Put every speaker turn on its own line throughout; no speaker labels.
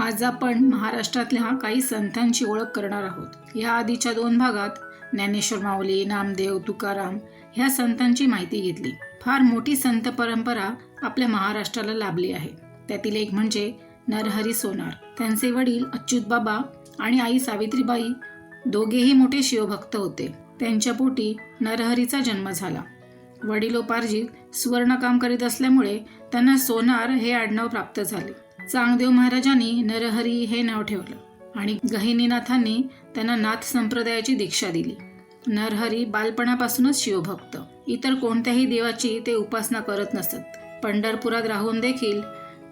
आज आपण महाराष्ट्रातल्या काही संतांची ओळख करणार आहोत. या आधीच्या दोन भागात ज्ञानेश्वर माऊली नामदेव तुकाराम ह्या संतांची माहिती घेतली. फार मोठी संत परंपरा आपल्या महाराष्ट्राला लाभली आहे. त्यातील एक म्हणजे नरहरी सोनार. त्यांचे वडील अच्युत बाबा आणि आई सावित्रीबाई दोघेही मोठे शिवभक्त होते. त्यांच्या पोटी नरहरीचा जन्म झाला. वडिलोपार्जित सुवर्णकाम करीत असल्यामुळे त्यांना सोनार हे आडनाव प्राप्त झाले. चांगदेव महाराजांनी नरहरी हे नाव ठेवलं आणि गहिनीनाथांनी त्यांना नाथ संप्रदायाची दीक्षा दिली. नरहरी बालपणापासूनच शिवभक्त. इतर कोणत्याही देवाची ते उपासना करत नसत. पंढरपुरात राहून देखील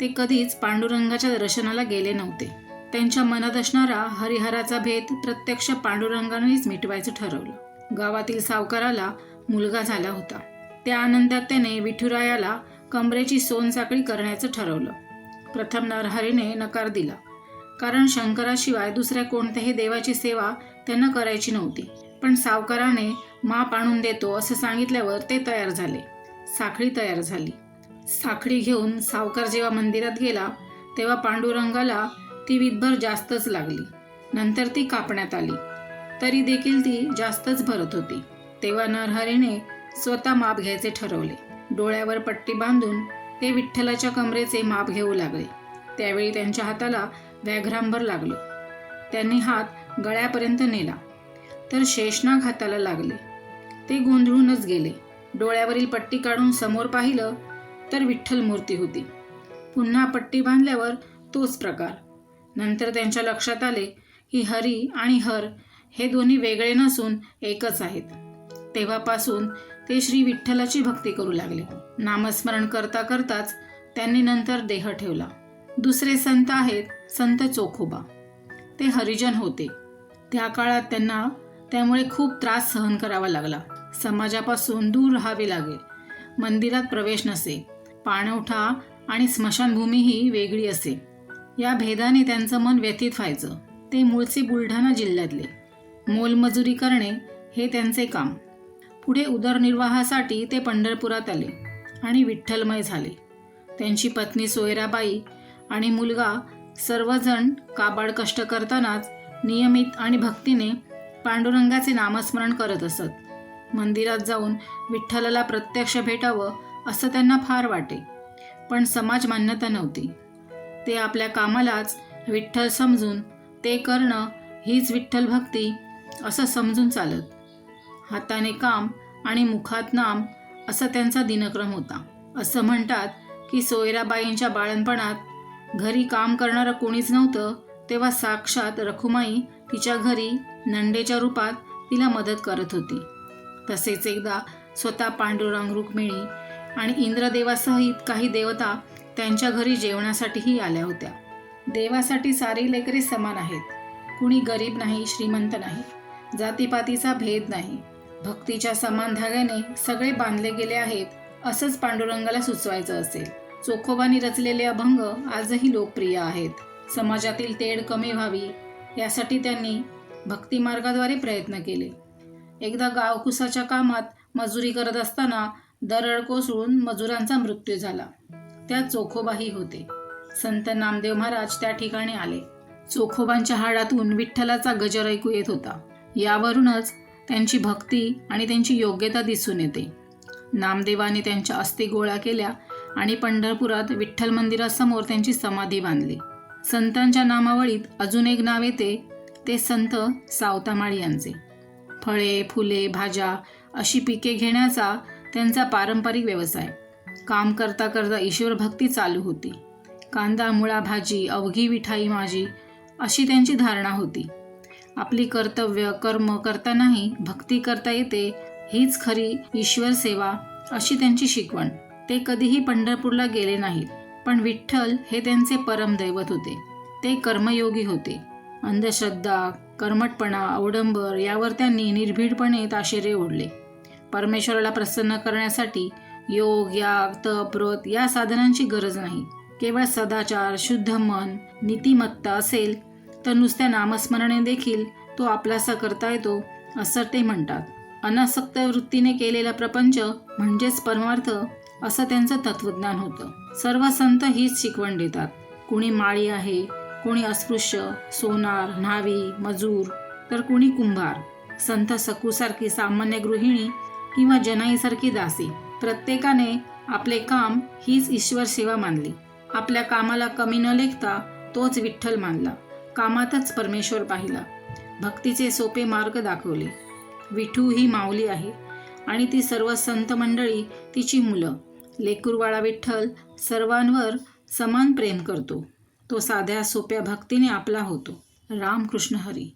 ते कधीच पांडुरंगाच्या दर्शनाला गेले नव्हते. त्यांच्या मनात असणारा हरिहराचा भेद प्रत्यक्ष पांडुरंगानेच मिटवायचं ठरवलं. गावातील सावकाराला मुलगा झाला होता. त्या आनंदात त्याने विठुरायाला कमरेची सोनसाखळी करण्याचं ठरवलं. प्रथम नरहरीने नकार दिला. कारण शंकराशिवाय दुसऱ्या कोणत्याही देवाची सेवा त्यांना करायची नव्हती. पण सावकाराने माप आणून देतो असं सांगितल्यावर ते तयार झाले. साखळी तयार झाली. साखळी घेऊन सावकार जेव्हा मंदिरात गेला तेव्हा पांडुरंगाला ती विधभर जास्तच लागली. नंतर ती कापण्यात आली. तरी देखील ती जास्तच भरत होती. तेव्हा नरहरीने स्वतः माप घ्यायचे ठरवले. डोळ्यावर पट्टी बांधून ते विठ्ठलाच्या कमरेचे माप घेऊ लागले. त्यावेळी त्यांच्या हाताला व्याघ्रांबर लागलं. त्यांनी हात गळ्यापर्यंत नेला. तर शेषनाग हाताला लागले. ते गोंधळूनच गेले. डोळ्यावरील पट्टी काढून समोर पाहिलं तर विठ्ठल मूर्ती होती. पुन्हा पट्टी बांधल्यावर तोच प्रकार. नंतर त्यांच्या लक्षात आले की हरी आणि हर हे दोन्ही वेगळे नसून एकच आहेत. तेव्हापासून ते श्री विठ्ठलाची भक्ती करू लागले. नामस्मरण करता करताच त्यांनी नंतर देह ठेवला. दुसरे संत आहेत संत चोखोबा. ते हरिजन होते. त्या काळात त्यांना त्यामुळे खूप त्रास सहन करावा लागला. समाजापासून दूर राहावे लागे. मंदिरात प्रवेश नसे. पाणवठा आणि स्मशानभूमीही वेगळी असे. या भेदाने त्यांचं मन व्यथित व्हायचं. ते मूळचे बुलढाणा जिल्ह्यातले. मोलमजुरी करणे हे त्यांचे काम. पुढे उदरनिर्वाहासाठी ते पंढरपुरात आले आणि विठ्ठलमय झाले. त्यांची पत्नी सोयराबाई आणि मुलगा सर्वजण काबाड कष्ट करतानाच नियमित आणि भक्तीने पांडुरंगाचे नामस्मरण करत असत. मंदिरात जाऊन विठ्ठलाला प्रत्यक्ष भेटावं असं त्यांना फार वाटे पण समाज मान्यता नव्हती. ते आपल्या कामालाच विठ्ठल समजून ते करणं हीच विठ्ठल भक्ती असं समजून चालत हाताने काम आणि मुखात नाम असा त्यांचा दिनक्रम होता. असं म्हणतात की सोयराबाईंच्या बाळणपणात घरी काम करणारं कोणीच नव्हतं तेव्हा साक्षात रखुमाई तिच्या घरी नंडेच्या रूपात तिला मदत करत होती. तसेच एकदा स्वतः पांडुरंग रुक्मिणी आणि इंद्रदेवासहित काही देवता त्यांच्या घरी जेवणासाठीही आल्या होत्या. देवासाठी सारी लेकरे समान आहेत. कुणी गरीब नाही श्रीमंत नाही. जातीपातीचा भेद नाही. भक्तीच्या समान धाग्याने सगळे बांधले गेले आहेत असंच पांडुरंगाला सुचवायचं असेल. चोखोबानी रचलेले अभंग आजही लोकप्रिय आहेत. समाजातील तेढ कमी व्हावी यासाठी त्यांनी भक्तिमार्गाद्वारे प्रयत्न केले. एकदा गावकुसाच्या कामात मजुरी करत असताना दरड कोसळून मजुरांचा मृत्यू झाला. त्यात चोखोबाही होते. संत नामदेव महाराज त्या ठिकाणी आले. चोखोबांच्या हाडातून विठ्ठलाचा गजर ऐकू येत होता. यावरूनच त्यांची भक्ती आणि त्यांची योग्यता दिसून येते. नामदेवाने त्यांच्या अस्थी गोळा केल्या आणि पंढरपुरात विठ्ठल मंदिरासमोर त्यांची समाधी बांधली. संतांच्या नामावळीत अजून एक नाव येते ते संत सावतामाळी यांचे. फळे फुले भाज्या अशी पिके घेण्याचा त्यांचा पारंपरिक व्यवसाय. काम करता करता ईश्वर भक्ती चालू होती. कांदा मुळा भाजी अवघी विठाई माझी अशी त्यांची धारणा होती. आपली कर्तव्य कर्म करतानाही भक्ती करता येते हीच खरी ईश्वर सेवा अशी त्यांची शिकवण. ते कधीही पंढरपूरला गेले नाहीत पण विठ्ठल हे त्यांचे परमदैवत होते. ते कर्मयोगी होते. अंधश्रद्धा कर्मटपणा अवडंबर यावर त्यांनी निर्भीडपणे ताशेरे ओढले. परमेश्वराला प्रसन्न करण्यासाठी योग याग तप व्रत या साधनांची गरज नाही. केवळ सदाचार शुद्ध मन नीतिमत्ता असेल तर नुसत्या नामस्मरणे देखील तो आपलासा करता येतो असं ते म्हणतात. अनासक्त वृत्तीने केलेला प्रपंच म्हणजेच परमार्थ असं त्यांचं तत्वज्ञान होतं. सर्व संत हीच शिकवण देतात. कुणी माळी आहे कोणी अस्पृश्य सोनार न्हावी मजूर तर कुणी कुंभार. संत सकूसारखी सामान्य गृहिणी किंवा जनाईसारखी दासी. प्रत्येकाने आपले काम हीच ईश्वर सेवा मानली. आपल्या कामाला कमी न लेखता तोच विठ्ठल मानला. कामातच परमेश्वर पाहिला. भक्तीचे सोपे मार्ग दाखवले. विठू ही माऊली आहे आणि ती सर्व संत मंडळी तिची मुलं. लेकुरवाळा विठ्ठल सर्वांवर समान प्रेम करतो. तो साध्या सोप्या भक्तीने आपला होतो. रामकृष्ण हरी.